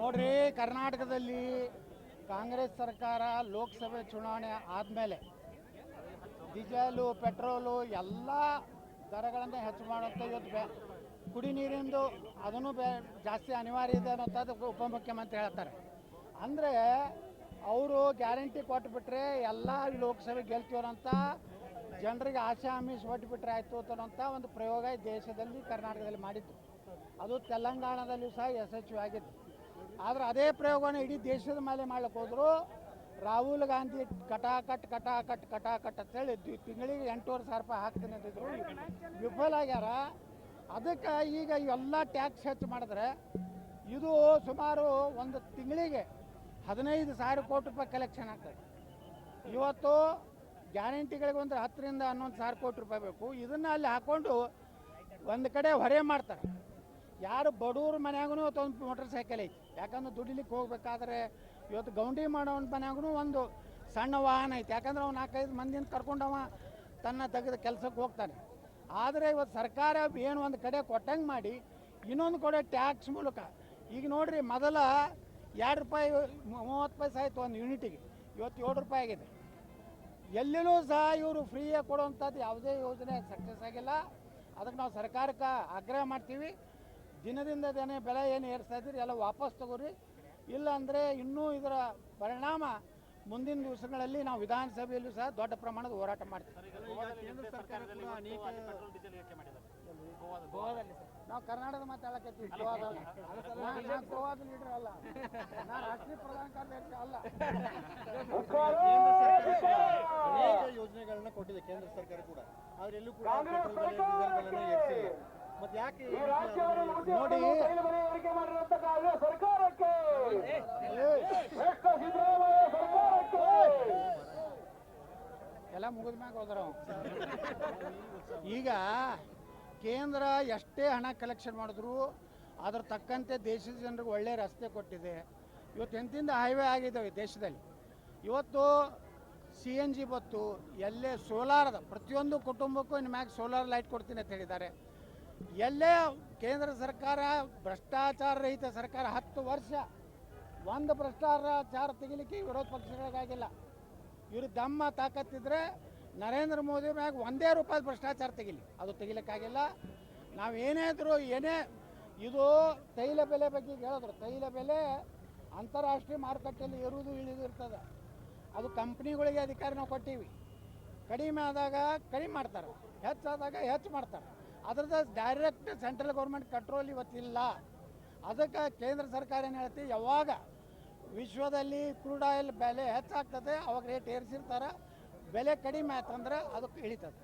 ನೋಡ್ರಿ, ಕರ್ನಾಟಕದಲ್ಲಿ ಕಾಂಗ್ರೆಸ್ ಸರ್ಕಾರ ಲೋಕಸಭೆ ಚುನಾವಣೆ ಆದಮೇಲೆ ಡೀಸೆಲು, ಪೆಟ್ರೋಲು ಎಲ್ಲ ದರಗಳನ್ನು ಹೆಚ್ಚು ಮಾಡುವಂಥ ಇವತ್ತು ಕುಡಿ ನೀರಿಂದು ಅದನ್ನು ಬೆ, ಜಾಸ್ತಿ ಅನಿವಾರ್ಯ ಇದೆ ಅನ್ನೋಂಥದ್ದು ಉಪಮುಖ್ಯಮಂತ್ರಿ ಹೇಳ್ತಾರೆ. ಅಂದರೆ ಅವರು ಗ್ಯಾರಂಟಿ ಕೊಟ್ಟುಬಿಟ್ರೆ ಎಲ್ಲ ಲೋಕಸಭೆ ಗೆಲ್ತೀವ್ರಂತ, ಜನರಿಗೆ ಆಶಾ ಆಮಿಷ ಹೊಟ್ಬಿಟ್ರೆ ಆಯಿತು ಅನ್ನೋಂಥ ಒಂದು ಪ್ರಯೋಗ ದೇಶದಲ್ಲಿ ಕರ್ನಾಟಕದಲ್ಲಿ ಮಾಡಿದ್ದು. ಅದು ತೆಲಂಗಾಣದಲ್ಲಿ ಸಹ ಯಶಸ್ವಿ ಆಗಿತ್ತು ಆದರೆ ಅದೇ ಪ್ರಯೋಗವನ್ನು ಇಡೀ ದೇಶದ ಮೇಲೆ ಮಾಡ್ಲಿಕ್ಕೆ ಹೋದ್ರು ರಾಹುಲ್ ಗಾಂಧಿ ಕಟಾಕಟ್ ಕಟಾಕಟ್ ಕಟಾಕಟ್ ಅಂತೇಳಿ ತಿಂಗಳಿಗೆ ಎಂಟೂವರೆ ಸಾವಿರ ರೂಪಾಯಿ ಹಾಕ್ತೀನಿ ಅಂತಿದ್ರು ವಿಫಲ ಆಗ್ಯಾರ. ಅದಕ್ಕೆ ಈಗ ಎಲ್ಲ ಟ್ಯಾಕ್ಸ್ ಹೆಚ್ಚು ಮಾಡಿದ್ರೆ ಇದು ಸುಮಾರು ಒಂದು ತಿಂಗಳಿಗೆ ಹದಿನೈದು ಸಾವಿರ ಕೋಟಿ ರೂಪಾಯಿ ಕಲೆಕ್ಷನ್ ಆಗ್ತದೆ. ಇವತ್ತು ಗ್ಯಾರಂಟಿಗಳಿಗೆ ಒಂದು ಹತ್ತರಿಂದ ಹನ್ನೊಂದು ಸಾವಿರ ಕೋಟಿ ರೂಪಾಯಿ ಬೇಕು. ಇದನ್ನು ಅಲ್ಲಿ ಹಾಕ್ಕೊಂಡು ಒಂದು ಕಡೆ ಹೊರೆ ಮಾಡ್ತಾರೆ. ಯಾರು ಬಡವ್ರ ಮನ್ಯಾಗೂ ಒಂದು ಮೋಟರ್ ಸೈಕಲ್ ಐತಿ. ಯಾಕಂದ್ರೆ ದುಡಿಲಿಕ್ಕೆ ಹೋಗ್ಬೇಕಾದ್ರೆ ಇವತ್ತು ಗೌಂಡಿ ಮಾಡೋನ್ ಮನ್ಯಾಗೂ ಒಂದು ಸಣ್ಣ ವಾಹನ ಐತಿ. ಯಾಕಂದ್ರೆ ಅವ್ನು ನಾಲ್ಕೈದು ಮಂದಿನ ಕರ್ಕೊಂಡವ ತನ್ನ ತೆಗೆದು ಕೆಲಸಕ್ಕೆ ಹೋಗ್ತಾನೆ. ಆದರೆ ಇವತ್ತು ಸರ್ಕಾರ ಏನು ಒಂದು ಕಡೆ ಕೊಟ್ಟಂಗೆ ಮಾಡಿ, ಇನ್ನೊಂದು ಕಡೆ ಟ್ಯಾಕ್ಸ್ ಮೂಲಕ. ಈಗ ನೋಡ್ರಿ, ಮೊದಲ ಎರಡು ರೂಪಾಯಿ ಮೂವತ್ತು ಪೈಸೆ ಆಯಿತು ಒಂದು ಯೂನಿಟಿಗೆ ಇವತ್ತು ಏಳು ರೂಪಾಯಿ ಆಗಿದೆ. ಎಲ್ಲೆಲ್ಲೂ ಸಹ ಇವರು ಫ್ರೀಯಾಗಿ ಕೊಡುವಂಥದ್ದು ಯಾವುದೇ ಯೋಜನೆ ಸಕ್ಸಸ್ ಆಗಿಲ್ಲ. ಅದಕ್ಕೆ ನಾವು ಸರ್ಕಾರಕ್ಕೆ ಆಗ್ರಹ ಮಾಡ್ತೀವಿ. ದಿನದಿಂದ ದಿನ ಬೆಲೆ ಏನು ಏರಿಸ್ತಾ ಇದ್ದೀರಿ ಎಲ್ಲ ವಾಪಸ್ ತಗೋರಿ. ಇಲ್ಲಾಂದರೆ ಇನ್ನೂ ಇದರ ಪರಿಣಾಮ ಮುಂದಿನ ದಿವಸಗಳಲ್ಲಿ ನಾವು ವಿಧಾನಸಭೆಯಲ್ಲೂ ಸಹ ದೊಡ್ಡ ಪ್ರಮಾಣದ ಹೋರಾಟ ಮಾಡ್ತೀವಿ. ನಾವು ಕರ್ನಾಟಕದ ಮಾತಾಡಕತ್ತೀವಿ ಗೋವಾದಲ್ಲಿ. ನಾನು ಗೋವಾದ ಲೀಡರ್ ಅಲ್ಲ. ನಾನು ರಾಷ್ಟ್ರೀಯ ಪ್ರಧಾನ ಕಾರ್ಯದರ್ಶಿ ಅಲ್ಲ. ಕೇಂದ್ರ ಸರ್ಕಾರ ಅನೇಕ ಯೋಜನೆಗಳನ್ನ ಕೊಟ್ಟಿದೆ ಕೇಂದ್ರ ಸರ್ಕಾರ ಕೂಡ. ಆದ್ರೆ ಎಲ್ಲೂ ಕೂಡ ನೋಡಿ. ಸರ್ಕಾರಕ್ಕೆ. ಸಿದ್ದರಾಮಯ್ಯ ಸರ್ಕಾರಕ್ಕೆ. ಎಲ್ಲ ಮುಗಿದ ಮ್ಯಾಗ ಹೋದ್ರ. ಈಗ ಕೇಂದ್ರ ಎಷ್ಟೇ ಹಣ ಕಲೆಕ್ಷನ್ ಮಾಡಿದ್ರು ಅದ್ರ ತಕ್ಕಂತೆ ದೇಶದ ಜನರಿಗೆ ಒಳ್ಳೆ ರಸ್ತೆ ಕೊಟ್ಟಿದೆ. ಇವತ್ತು ಎಂತಿಂದ ಹೈವೇ ಆಗಿದ್ದಾವೆ ದೇಶದಲ್ಲಿ. ಇವತ್ತು ಸಿ ಎನ್ ಜಿ ಬತ್ತು ಎಲ್ಲೇ ಸೋಲಾರದ ಪ್ರತಿಯೊಂದು ಕುಟುಂಬಕ್ಕೂ ಇನ್ನು ಮ್ಯಾಗ ಸೋಲಾರ್ ಲೈಟ್ ಕೊಡ್ತೀನಿ ಅಂತ ಹೇಳಿದ್ದಾರೆ. ಎಲ್ಲೇ ಕೇಂದ್ರ ಸರ್ಕಾರ, ಭ್ರಷ್ಟಾಚಾರ ರಹಿತ ಸರ್ಕಾರ ಹತ್ತು ವರ್ಷ ಒಂದು ಭ್ರಷ್ಟಾಚಾರ ತೆಗಿಲಿಕ್ಕೆ ವಿರೋಧ ಪಕ್ಷಗಳಿಗಾಗಿಲ್ಲ. ಇವರು ದಮ್ಮ ತಾಕತ್ತಿದ್ರೆ ನರೇಂದ್ರ ಮೋದಿ ಮ್ಯಾಗ ಒಂದೇ ರೂಪಾಯಿ ಭ್ರಷ್ಟಾಚಾರ ತೆಗಿಲಿ. ಅದು ತೆಗಿಲಿಕ್ಕಾಗಿಲ್ಲ. ನಾವು ಏನೇ ಇದ್ರು ಏನೇ ಇದು ತೈಲ ಬೆಲೆ ಬಗ್ಗೆ ಹೇಳೋದ್ರು. ತೈಲ ಬೆಲೆ ಅಂತಾರಾಷ್ಟ್ರೀಯ ಮಾರುಕಟ್ಟೆಯಲ್ಲಿ ಏರುವುದು ಇಳಿದು ಇರ್ತದೆ. ಅದು ಕಂಪ್ನಿಗಳಿಗೆ ಅಧಿಕಾರ ನಾವು ಕೊಟ್ಟೀವಿ. ಕಡಿಮೆ ಆದಾಗ ಕಡಿಮೆ ಮಾಡ್ತಾರೆ. ಹೆಚ್ಚಾದಾಗ ಹೆಚ್ಚು ಮಾಡ್ತಾರೆ. ಅದ್ರದ್ದು ಡೈರೆಕ್ಟ್ ಸೆಂಟ್ರಲ್ ಗೌರ್ಮೆಂಟ್ ಕಂಟ್ರೋಲ್ ಇವತ್ತಿಲ್ಲ. ಅದಕ್ಕೆ ಕೇಂದ್ರ ಸರ್ಕಾರ ಏನು ಹೇಳ್ತಿ, ಯಾವಾಗ ವಿಶ್ವದಲ್ಲಿ ಕ್ರೂಡ್ ಆಯಿಲ್ ಬೆಲೆ ಹೆಚ್ಚಾಗ್ತದೆ, ಅವಾಗ ರೇಟ್ ಏರಿಸಿರ್ತಾರೆ, ಬೆಲೆ ಕಡಿಮೆ ಆಯ್ತಂದ್ರೆ ಅದಕ್ಕೆ ಇಳಿತದೆ.